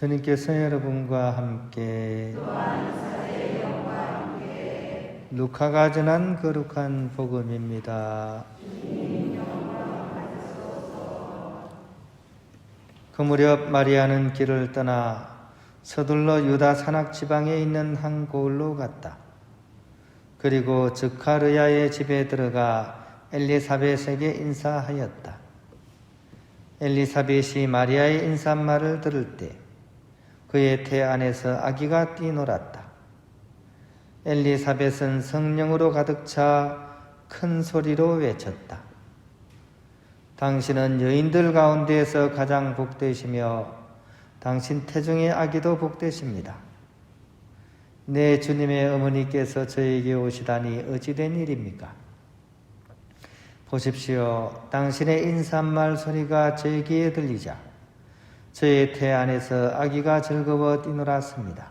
주님께서 여러분과 함께 루카가 전한 거룩한 복음입니다. 그 무렵 마리아는 길을 떠나 서둘러 유다 산악 지방에 있는 한 고을로 갔다. 그리고 즉카르야의 집에 들어가 엘리사벳에게 인사하였다. 엘리사벳이 마리아의 인사말을 들을 때 그의 태 안에서 아기가 뛰놀았다. 엘리사벳은 성령으로 가득 차 큰 소리로 외쳤다. 당신은 여인들 가운데에서 가장 복되시며 당신 태중의 아기도 복되십니다. 내 주님의 어머니께서 저에게 오시다니 어찌된 일입니까? 보십시오. 당신의 인사말 소리가 제 귀에 들리자 저의 태 안에서 아기가 즐거워 뛰놀았습니다.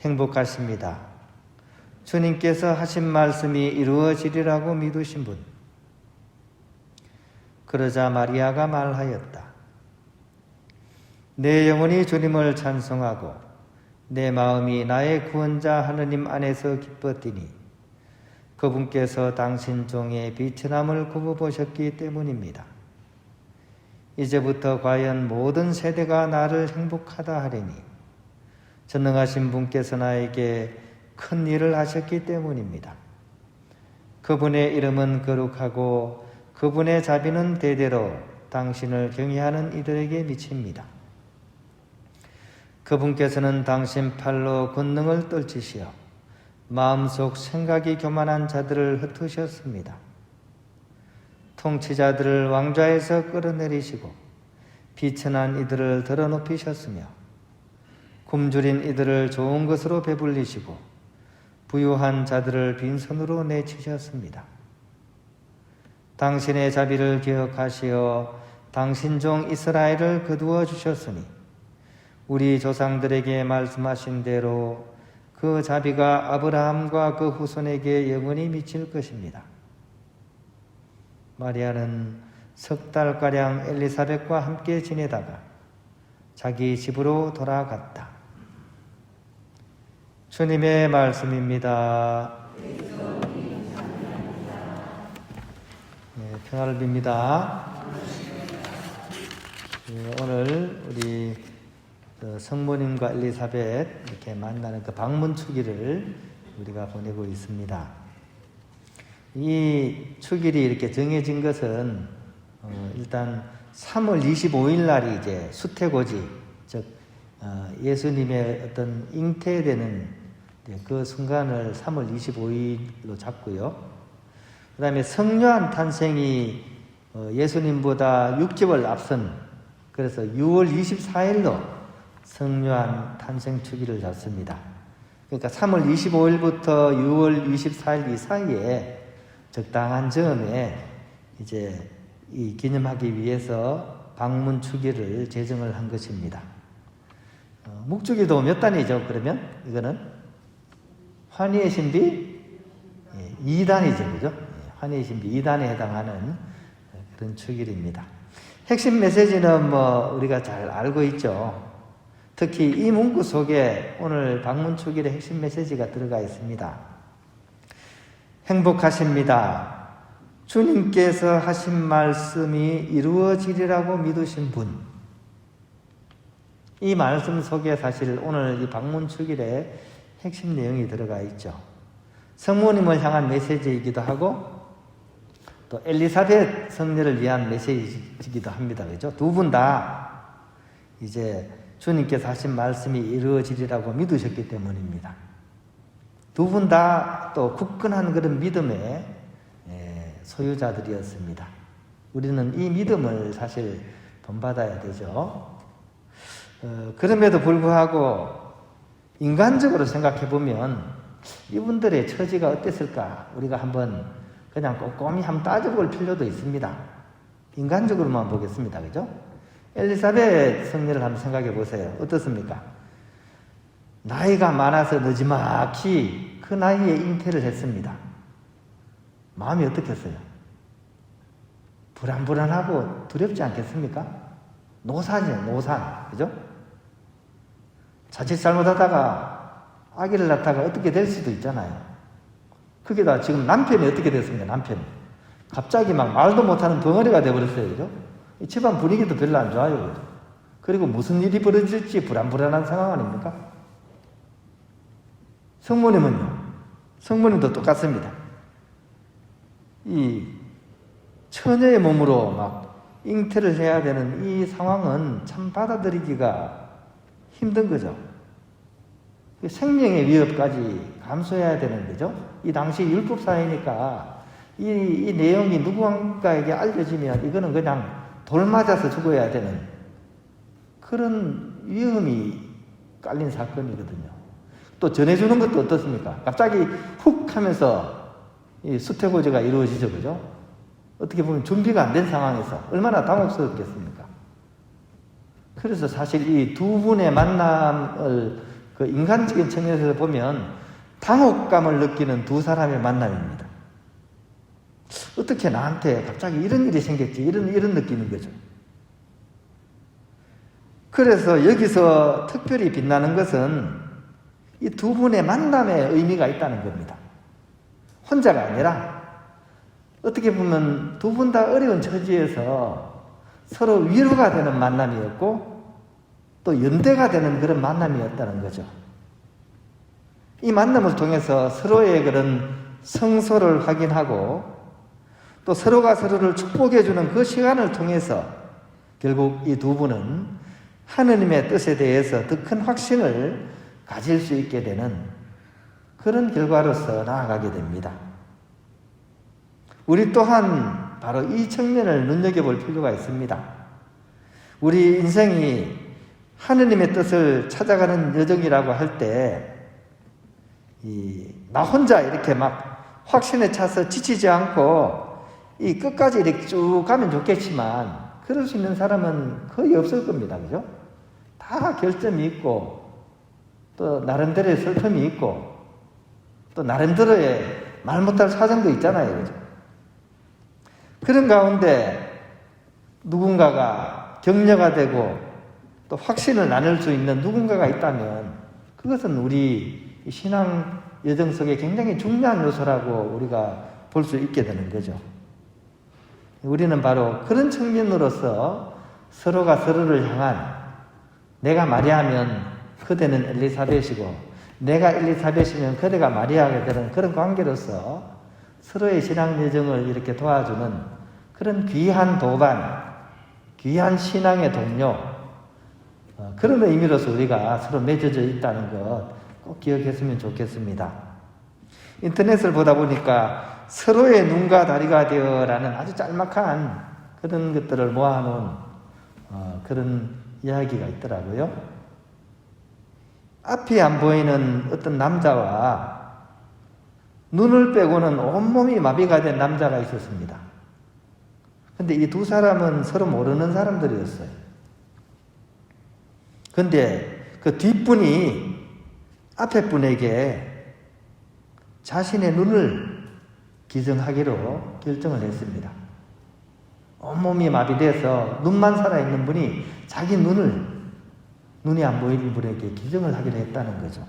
행복하십니다. 주님께서 하신 말씀이 이루어지리라고 믿으신 분. 그러자 마리아가 말하였다. 내 영혼이 주님을 찬송하고 내 마음이 나의 구원자 하느님 안에서 기뻤더니 그분께서 당신 종의 비천함을 굽어보셨기 때문입니다. 이제부터 과연 모든 세대가 나를 행복하다 하리니 전능하신 분께서 나에게 큰 일을 하셨기 때문입니다. 그분의 이름은 거룩하고 그분의 자비는 대대로 당신을 경외하는 이들에게 미칩니다. 그분께서는 당신 팔로 권능을 떨치시어 마음속 생각이 교만한 자들을 흩으셨습니다. 통치자들을 왕좌에서 끌어내리시고 비천한 이들을 들어높이셨으며 굶주린 이들을 좋은 것으로 배불리시고 부유한 자들을 빈손으로 내치셨습니다. 당신의 자비를 기억하시어 당신 종 이스라엘을 거두어 주셨으니 우리 조상들에게 말씀하신 대로 그 자비가 아브라함과 그 후손에게 영원히 미칠 것입니다. 마리아는 석 달가량 엘리사벳과 함께 지내다가 자기 집으로 돌아갔다. 주님의 말씀입니다. 네, 평화를 빕니다. 네, 오늘 우리 그 성모님과 엘리사벳 이렇게 만나는 그 방문 축일을 우리가 보내고 있습니다. 이 축일이 이렇게 정해진 것은 어, 일단 3월 25일 날이 이제 수태고지, 즉 어, 예수님의 어떤 잉태되는 그 순간을 3월 25일로 잡고요. 그 다음에 성묘한 탄생이 어, 예수님보다 6개월 앞선 그래서 6월 24일로 성묘한 탄생 주기를 잡습니다. 그러니까 3월 25일부터 6월 24일 이 사이에 적당한 즈음에 이제 이 기념하기 위해서 방문 주기를 제정을 한 것입니다. 어, 묵주기도 몇 단이죠? 그러면 이거는 환희의 신비 예, 2단이죠, 그죠? 예, 환희의 신비 2단에 해당하는 그런 축일입니다. 핵심 메시지는 뭐 우리가 잘 알고 있죠. 특히 이 문구 속에 오늘 방문 축일의 핵심 메시지가 들어가 있습니다. 행복하십니다. 주님께서 하신 말씀이 이루어지리라고 믿으신 분. 이 말씀 속에 사실 오늘 이 방문 축일의 핵심 내용이 들어가 있죠. 성모님을 향한 메시지이기도 하고 또 엘리사벳 성녀를 위한 메시지이기도 합니다. 그죠? 두 분 다 이제 주님께서 하신 말씀이 이루어지리라고 믿으셨기 때문입니다. 두 분 다 또 굳건한 그런 믿음의 예, 소유자들이었습니다. 우리는 이 믿음을 사실 본받아야 되죠. 어, 그럼에도 불구하고 인간적으로 생각해 보면 이분들의 처지가 어땠을까 우리가 한번 그냥 꼼꼼히 한번 따져볼 필요도 있습니다. 인간적으로만 보겠습니다. 그죠? 엘리사벳 성녀를 한번 생각해 보세요. 어떻습니까? 나이가 많아서 늦지막히 그 나이에 잉태를 했습니다. 마음이 어떻겠어요? 불안불안하고 두렵지 않겠습니까? 노산이에요, 노산. 그죠? 자칫 잘못하다가 아기를 낳다가 어떻게 될 수도 있잖아요. 그게 다 지금 남편이 어떻게 됐습니까? 남편이. 갑자기 막 말도 못하는 덩어리가 돼버렸어요. 그죠? 이 집안 분위기도 별로 안 좋아요. 그죠? 그리고 무슨 일이 벌어질지 불안불안한 상황 아닙니까? 성모님은요? 성모님도 똑같습니다. 이 처녀의 몸으로 막 잉태를 해야 되는 이 상황은 참 받아들이기가 힘든 거죠. 그 생명의 위협까지 감수해야 되는 거죠. 이 당시 율법 사회니까 이, 이 내용이 누군가에게 알려지면 이거는 그냥 돌 맞아서 죽어야 되는 그런 위험이 깔린 사건이거든요. 또 전해주는 것도 어떻습니까? 갑자기 훅 하면서 이 수태고제가 이루어지죠, 그죠? 어떻게 보면 준비가 안 된 상황에서 얼마나 당혹스럽겠습니까? 그래서 사실 이 두 분의 만남을 그 인간적인 측면에서 보면 당혹감을 느끼는 두 사람의 만남입니다. 어떻게 나한테 갑자기 이런 일이 생겼지? 이런, 이런 느낌인 거죠. 그래서 여기서 특별히 빛나는 것은 이 두 분의 만남의 의미가 있다는 겁니다. 혼자가 아니라 어떻게 보면 두 분 다 어려운 처지에서 서로 위로가 되는 만남이었고 또 연대가 되는 그런 만남이었다는 거죠. 이 만남을 통해서 서로의 그런 성소를 확인하고 또 서로가 서로를 축복해주는 그 시간을 통해서 결국 이 두 분은 하느님의 뜻에 대해서 더 큰 확신을 가질 수 있게 되는 그런 결과로서 나아가게 됩니다. 우리 또한 바로 이 측면을 눈여겨볼 필요가 있습니다. 우리 인생이 하느님의 뜻을 찾아가는 여정이라고 할 때, 이, 나 혼자 이렇게 막 확신에 차서 지치지 않고 이 끝까지 이렇게 쭉 가면 좋겠지만, 그럴 수 있는 사람은 거의 없을 겁니다. 그죠? 다 결점이 있고, 또 나름대로의 슬픔이 있고, 또 나름대로의 말 못할 사정도 있잖아요. 그죠? 그런 가운데 누군가가 격려가 되고 또 확신을 나눌 수 있는 누군가가 있다면 그것은 우리 신앙 여정 속에 굉장히 중요한 요소라고 우리가 볼 수 있게 되는 거죠. 우리는 바로 그런 측면으로서 서로가 서로를 향한 내가 마리아면 그대는 엘리사벳이고 내가 엘리사벳이면 그대가 마리아가 되는 그런 관계로서 서로의 신앙 여정을 이렇게 도와주는 그런 귀한 도반, 귀한 신앙의 동료, 어, 그런 의미로서 우리가 서로 맺어져 있다는 것 꼭 기억했으면 좋겠습니다. 인터넷을 보다 보니까 서로의 눈과 다리가 되어라는 아주 짤막한 그런 것들을 모아놓은 어, 그런 이야기가 있더라고요. 앞이 안 보이는 어떤 남자와 눈을 빼고는 온몸이 마비가 된 남자가 있었습니다. 근데 이 두 사람은 서로 모르는 사람들이었어요. 근데 그 뒷분이 앞에 분에게 자신의 눈을 기증하기로 결정을 했습니다. 온몸이 마비돼서 눈만 살아있는 분이 자기 눈을 눈이 안 보이는 분에게 기증을 하기로 했다는 거죠.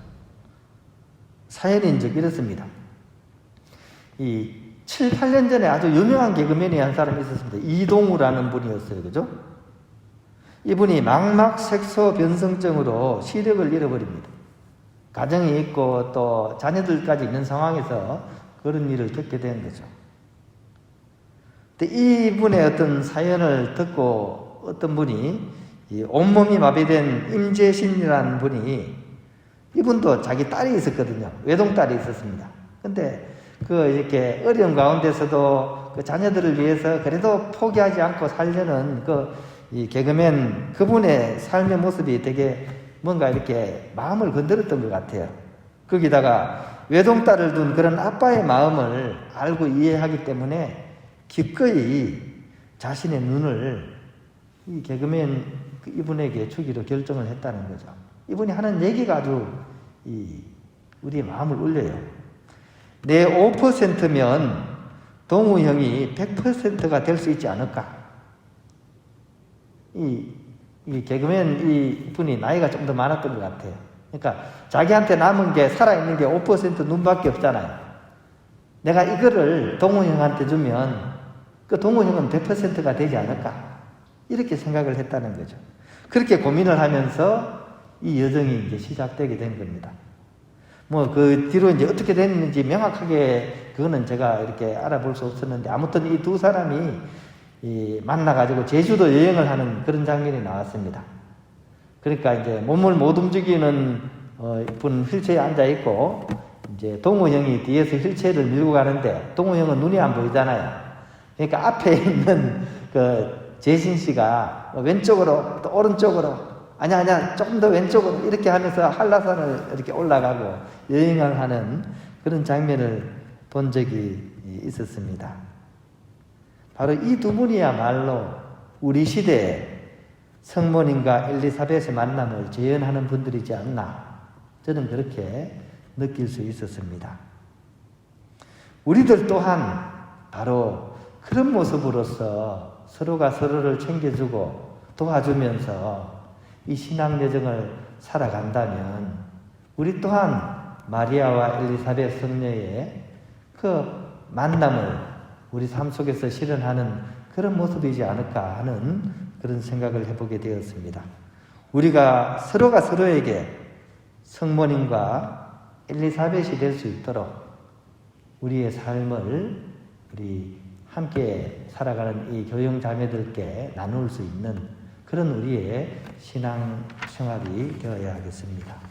사연인 즉 이렇습니다. 이 7, 8년 전에 아주 유명한 개그맨이 한 사람이 있었습니다. 이동우라는 분이었어요. 그죠? 이분이 망막색소 변성증으로 시력을 잃어버립니다. 가정이 있고 또 자녀들까지 있는 상황에서 그런 일을 겪게 된 거죠. 이분의 어떤 사연을 듣고 어떤 분이 온몸이 마비된 임재신이라는 분이 이분도 자기 딸이 있었거든요. 외동딸이 있었습니다. 근데 그 이렇게 어려운 가운데서도 그 자녀들을 위해서 그래도 포기하지 않고 살려는 그 이 개그맨 그분의 삶의 모습이 되게 뭔가 이렇게 마음을 건드렸던 것 같아요. 거기다가 외동딸을 둔 그런 아빠의 마음을 알고 이해하기 때문에 기꺼이 자신의 눈을 이 개그맨 그 이분에게 주기로 결정을 했다는 거죠. 이분이 하는 얘기가 아주 이 우리의 마음을 울려요. 내 5%면 동우 형이 100%가 될 수 있지 않을까? 이, 이 개그맨 이 분이 나이가 좀 더 많았던 것 같아요. 그러니까 자기한테 남은 게 살아있는 게 5% 눈밖에 없잖아요. 내가 이거를 동호형한테 주면 그 동호형은 100%가 되지 않을까? 이렇게 생각을 했다는 거죠. 그렇게 고민을 하면서 이 여정이 이제 시작되게 된 겁니다. 뭐 그 뒤로 이제 어떻게 됐는지 명확하게 그거는 제가 이렇게 알아볼 수 없었는데 아무튼 이 두 사람이 이 만나가지고 제주도 여행을 하는 그런 장면이 나왔습니다. 그러니까 이제 몸을 못 움직이는 어, 분 휠체어에 앉아 있고 이제 동호 형이 뒤에서 휠체어를 밀고 가는데 동호 형은 눈이 안 보이잖아요. 그러니까 앞에 있는 그 재신 씨가 왼쪽으로 또 오른쪽으로 아니야 아니야 조금 더 왼쪽으로 이렇게 하면서 한라산을 이렇게 올라가고 여행을 하는 그런 장면을 본 적이 있었습니다. 바로 이 두 분이야말로 우리 시대에 성모님과 엘리사벳의 만남을 재현하는 분들이지 않나 저는 그렇게 느낄 수 있었습니다. 우리들 또한 바로 그런 모습으로서 서로가 서로를 챙겨주고 도와주면서 이 신앙 여정을 살아간다면 우리 또한 마리아와 엘리사벳 성녀의 그 만남을 우리 삶 속에서 실현하는 그런 모습이지 않을까 하는 그런 생각을 해보게 되었습니다. 우리가 서로가 서로에게 성모님과 엘리사벳이 될 수 있도록 우리의 삶을 우리 함께 살아가는 이 교영 자매들께 나눌 수 있는 그런 우리의 신앙 생활이 되어야 하겠습니다.